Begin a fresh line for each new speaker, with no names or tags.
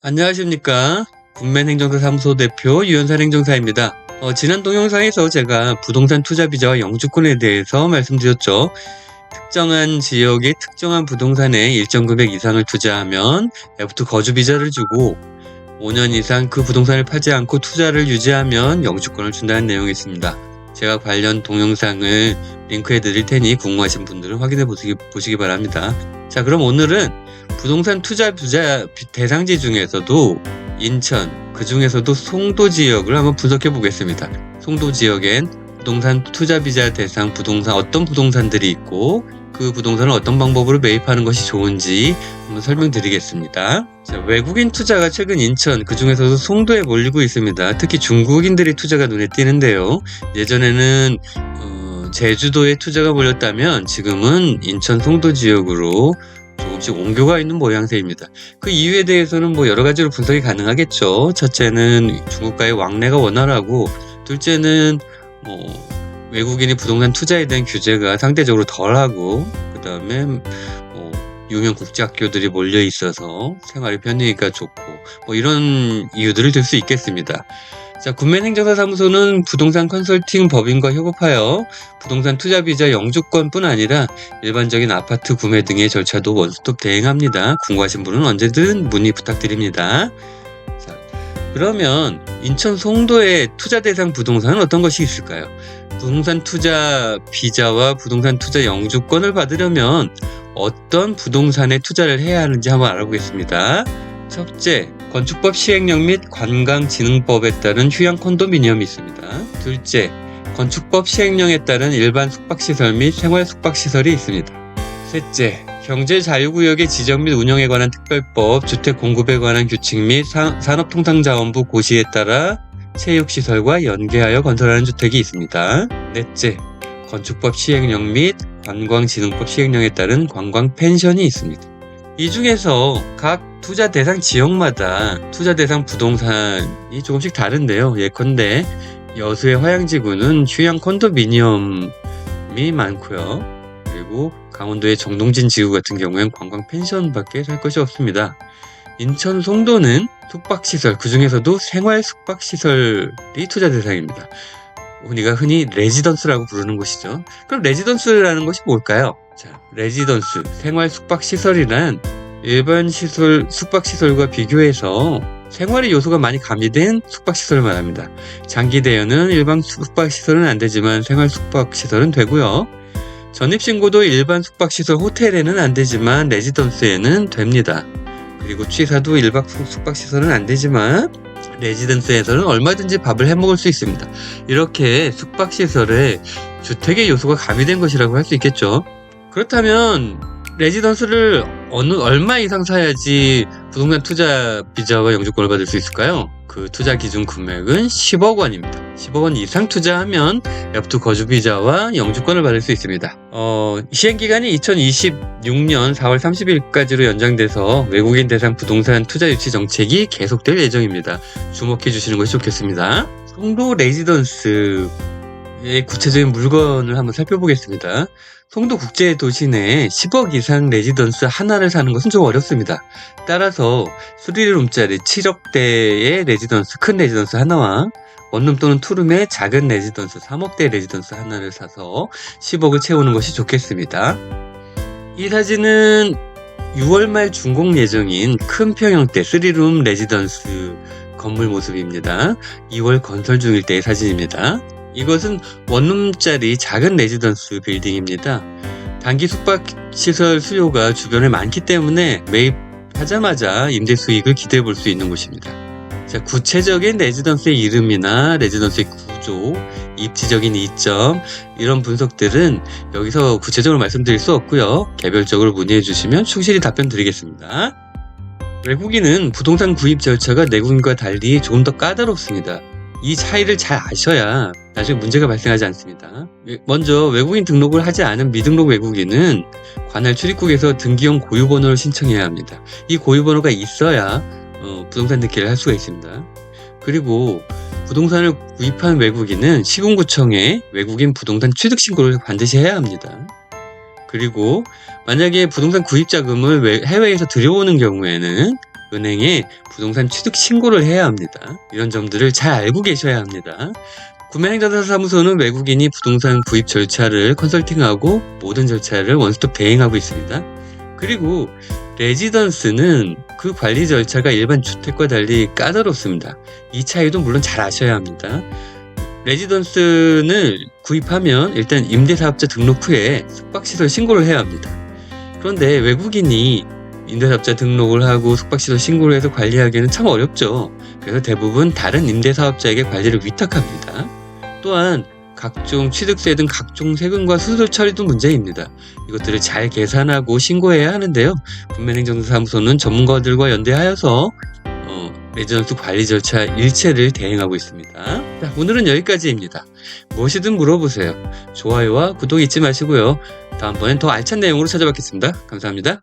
안녕하십니까. 군맨행정사 사무소 대표 유현산 행정사입니다. 어, 지난 동영상에서 제가 부동산 투자 비자와 영주권에 대해서 말씀드렸죠. 특정한 지역의 특정한 부동산에 일정 금액 이상을 투자하면 F2 거주 비자를 주고 5년 이상 그 부동산을 팔지 않고 투자를 유지하면 영주권을 준다는 내용이 있습니다. 제가 관련 동영상을 링크해 드릴 테니 궁금하신 분들은 확인해 보시기, 보시기 바랍니다. 자, 그럼 오늘은 부동산 투자 부자 대상지 중에서도 인천, 그 중에서도 송도 지역을 한번 분석해 보겠습니다. 송도 지역엔 부동산 투자 비자 대상 부동산 어떤 부동산들이 있고 그 부동산을 어떤 방법으로 매입하는 것이 좋은지 한번 설명드리겠습니다. 자, 외국인 투자가 최근 인천, 그 중에서도 송도에 몰리고 있습니다. 특히 중국인들의 투자가 눈에 띄는데요. 예전에는 어, 제주도에 투자가 몰렸다면 지금은 인천, 송도 지역으로 조금씩 옮겨가 있는 모양새입니다. 그 이유에 대해서는 뭐 여러 가지로 분석이 가능하겠죠. 첫째는 중국과의 왕래가 원활하고, 둘째는 뭐 외국인이 부동산 투자에 대한 규제가 상대적으로 덜하고, 그 다음에 뭐 유명 국제학교들이 몰려 있어서 생활이 편리니까 좋고, 뭐 이런 이유들을 들 수 있겠습니다. 자, 군맨행정사 사무소는 부동산 컨설팅 법인과 협업하여 부동산 투자 비자 영주권뿐 아니라 일반적인 아파트 구매 등의 절차도 원스톱 대행합니다. 궁금하신 분은 언제든 문의 부탁드립니다. 자, 그러면 인천 송도의 투자 대상 부동산은 어떤 것이 있을까요? 부동산 투자 비자와 부동산 투자 영주권을 받으려면 어떤 부동산에 투자를 해야 하는지 한번 알아보겠습니다. 첫째, 건축법 시행령 및 관광진흥법에 따른 휴양 콘도미니엄이 있습니다. 둘째, 건축법 시행령에 따른 일반 숙박시설 및 생활 숙박시설이 있습니다. 셋째, 경제자유구역의 지정 및 운영에 관한 특별법, 주택 공급에 관한 규칙 및 사- 산업통상자원부 고시에 따라 체육시설과 연계하여 건설하는 주택이 있습니다. 넷째, 건축법 시행령 및 관광진흥법 시행령에 따른 관광 펜션이 있습니다. 이 중에서 각 투자 대상 지역마다 투자 대상 부동산이 조금씩 다른데요. 예컨대 여수의 화양지구는 휴양 콘도미니엄이 많고요. 그리고 강원도의 정동진 지구 같은 경우엔 관광 펜션밖에 살 것이 없습니다. 인천 송도는 숙박시설, 그 중에서도 생활 숙박시설이 투자 대상입니다. 우리가 흔히 레지던스라고 부르는 곳이죠. 그럼 레지던스라는 것이 뭘까요? 자, 레지던스, 생활 숙박 시설이란 일반 시설, 숙박 시설과 비교해서 생활의 요소가 많이 가미된 숙박시설을 말합니다. 장기 대여는 일반 숙박시설은 안 되지만 생활 숙박시설은 되고요. 전입신고도 일반 숙박시설 호텔에는 안 되지만 레지던스에는 됩니다. 그리고 취사도 일반 숙박시설은 안 되지만 레지던스에서는 얼마든지 밥을 해 먹을 수 있습니다. 이렇게 숙박시설에 주택의 요소가 가미된 것이라고 할 수 있겠죠. 그렇다면 레지던스를 어느 얼마 이상 사야지 부동산 투자 비자와 영주권을 받을 수 있을까요? 그 투자 기준 금액은 10억 원입니다. 10억 원 이상 투자하면 F2 거주 비자와 영주권을 받을 수 있습니다. 어, 시행 기간이 2026년 4월 30일까지로 연장돼서 외국인 대상 부동산 투자 유치 정책이 계속될 예정입니다. 주목해 주시는 것이 좋겠습니다. 송도 레지던스 의 구체적인 물건을 한번 살펴보겠습니다. 송도 국제 도시 내에 10억 이상 레지던스 하나를 사는 것은 좀 어렵습니다. 따라서 스리룸짜리 7억대의 레지던스, 큰 레지던스 하나와 원룸 또는 투룸의 작은 레지던스 3억대 레지던스 하나를 사서 10억을 채우는 것이 좋겠습니다. 이 사진은 6월 말 준공 예정인 큰 평형대 3룸 레지던스 건물 모습입니다. 2월 건설 중일 때의 사진입니다. 이것은 원룸짜리 작은 레지던스 빌딩입니다. 단기 숙박시설 수요가 주변에 많기 때문에 매입하자마자 임대 수익을 기대해 볼 수 있는 곳입니다. 자, 구체적인 레지던스의 이름이나 레지던스의 구조, 입지적인 이점, 이런 분석들은 여기서 구체적으로 말씀드릴 수 없고요. 개별적으로 문의해 주시면 충실히 답변 드리겠습니다. 외국인은 부동산 구입 절차가 내국인과 달리 조금 더 까다롭습니다. 이 차이를 잘 아셔야 나중에 문제가 발생하지 않습니다. 먼저 외국인 등록을 하지 않은 미등록 외국인은 관할 출입국에서 등기용 고유번호를 신청해야 합니다. 이 고유번호가 있어야 어, 부동산 등기를 할 수가 있습니다. 그리고 부동산을 구입한 외국인은 시군구청에 외국인 부동산 취득 신고를 반드시 해야 합니다. 그리고 만약에 부동산 구입 자금을 외- 해외에서 들여오는 경우에는 은행에 부동산 취득 신고를 해야 합니다. 이런 점들을 잘 알고 계셔야 합니다. 구매행정사 사무소는 외국인이 부동산 구입 절차를 컨설팅하고 모든 절차를 원스톱 대행하고 있습니다. 그리고 레지던스는 그 관리 절차가 일반 주택과 달리 까다롭습니다. 이 차이도 물론 잘 아셔야 합니다. 레지던스를 구입하면 일단 임대사업자 등록 후에 숙박시설 신고를 해야 합니다. 그런데 외국인이 임대사업자 등록을 하고 숙박시설 신고를 해서 관리하기는 참 어렵죠. 그래서 대부분 다른 임대사업자에게 관리를 위탁합니다. 또한 각종 취득세 등 각종 세금과 수수료 처리도 문제입니다. 이것들을 잘 계산하고 신고해야 하는데요. 군매행정사무소는 전문가들과 연대하여서 어, 레지던스 관리 절차 일체를 대행하고 있습니다. 자, 오늘은 여기까지입니다. 무엇이든 물어보세요. 좋아요와 구독 잊지 마시고요. 다음번엔 더 알찬 내용으로 찾아뵙겠습니다. 감사합니다.